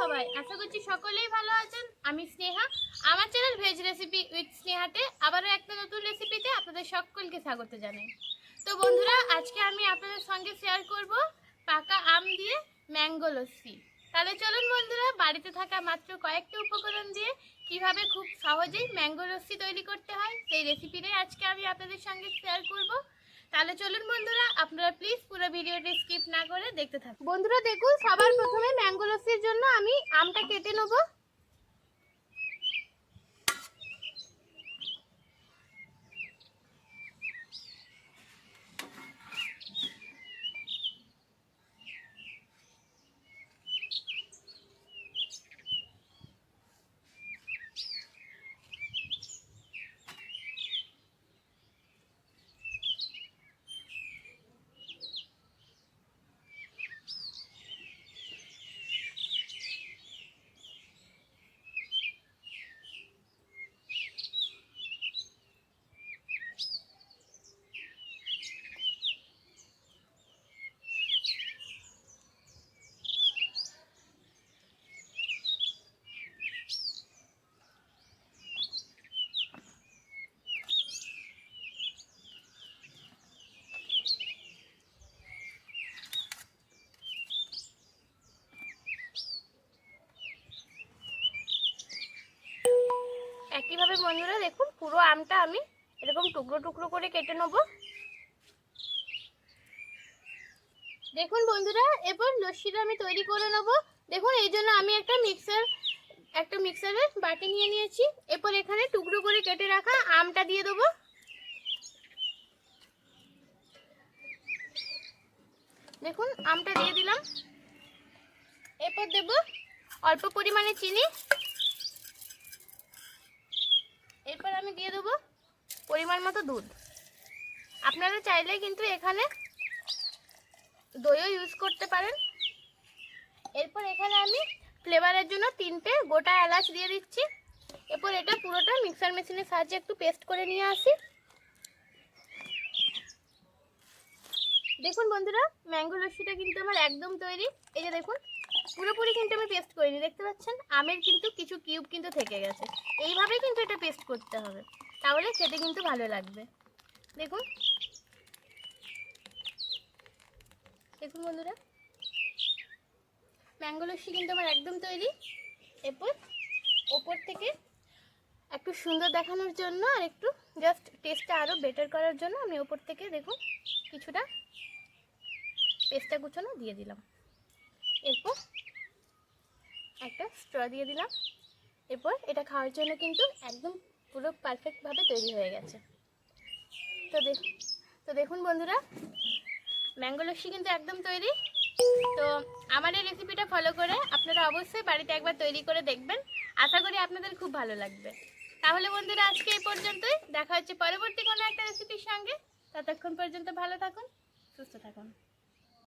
সবাই। আশা করছি সকলেই ভালো আছেন। আমি স্নেহা। আমার চ্যানেল ভেজ রেসিপি উইথ স্নেহাতে আবারও একটা নতুন রেসিপিতে আপনাদের সকলকে স্বাগত জানাই। তো বন্ধুরা, আজকে আমি আপনাদের সঙ্গে শেয়ার করব পাকা আম দিয়ে ম্যাঙ্গো লস্যি। তাহলে চলুন বন্ধুরা, বাড়িতে থাকা মাত্র কয়েকটা উপকরণ দিয়ে কীভাবে খুব সহজেই ম্যাঙ্গো লস্যি তৈরি করতে হয়, সেই রেসিপিটাই আজকে আমি আপনাদের সঙ্গে শেয়ার করব। তাহলে চলুন বন্ধুরা, আপনারা প্লিজ পুরো ভিডিওটি স্কিপ না করে দেখতে থাকুন। বন্ধুরা, দেখুন, সবার প্রথমে ম্যাঙ্গো লস্যির কেটে নেব? বন্ধুরা, দেখুন, পুরো আমটা আমি এরকম টুকরো টুকরো করে কেটে নেব। দেখুন বন্ধুরা, এরপর লস্যিটা আমি তৈরি করে নেব। দেখুন, এই জন্য আমি একটা মিক্সার একটা মিক্সারের বাটি নিয়ে নিয়েছি। এরপর এখানে টুকরো করে কেটে রাখা আমটা দিয়ে দেবো। দেখুন, আমটা দিয়ে দিলাম। এরপর দেব অল্প পরিমাণে চিনি এরপর আমি দিয়ে দেবো পরিমাণ মতো দুধ। আপনারা চাইলে কিন্তু এখানে দইও ইউজ করতে পারেন। এরপর এখানে আমি ফ্লেভারের জন্য তিনটে গোটা এলাচ দিয়ে দিচ্ছি। এরপর এটা পুরোটা মিক্সার মেশিনের সাহায্যে একটু পেস্ট করে নিয়ে আসি। দেখুন বন্ধুরা ম্যাঙ্গো লস্যিটা কিন্তু আমার একদম তৈরি। এই যে দেখুন পুরোপুরি কিন্তু আমি পেস্ট করিনি, দেখতে পাচ্ছেন? আমের কিন্তু কিছু কিউব কিন্তু থেকে গেছে। এইভাবেই কিন্তু এটা পেস্ট করতে হবে। তাহলে খেতে কিন্তু ভালো লাগবে। দেখুন। দেখুন বন্ধুরা। ম্যাঙ্গো লস্যি কিন্তু আমার একদম তৈরি। এরপর ওপর থেকে একটু সুন্দর দেখানোর জন্য আর একটু জাস্ট টেস্টটা আরও বেটার করার জন্য আমি ওপর থেকে দেখুন, কিছুটা পেস্টটা গুছানো দিয়ে দিলাম। এরপর একটা স্ট্র দিয়ে দিলাম। এরপর এটা খাওয়ার জন্য কিন্তু একদম পুরো পারফেক্টভাবে তৈরি হয়ে গেছে। তো দেখ, তো দেখুন বন্ধুরা ম্যাঙ্গো লস্যি কিন্তু একদম তৈরি। তো আমার এই রেসিপিটা ফলো করে আপনারা অবশ্যই বাড়িতে একবার তৈরি করে দেখবেন। আশা করি আপনাদের খুব ভালো লাগবে। তাহলে বন্ধুরা, আজকে এই পর্যন্তই। দেখা হচ্ছে পরবর্তী কোনো একটা রেসিপির সঙ্গে। ততক্ষণ পর্যন্ত ভালো থাকুন, সুস্থ থাকুন।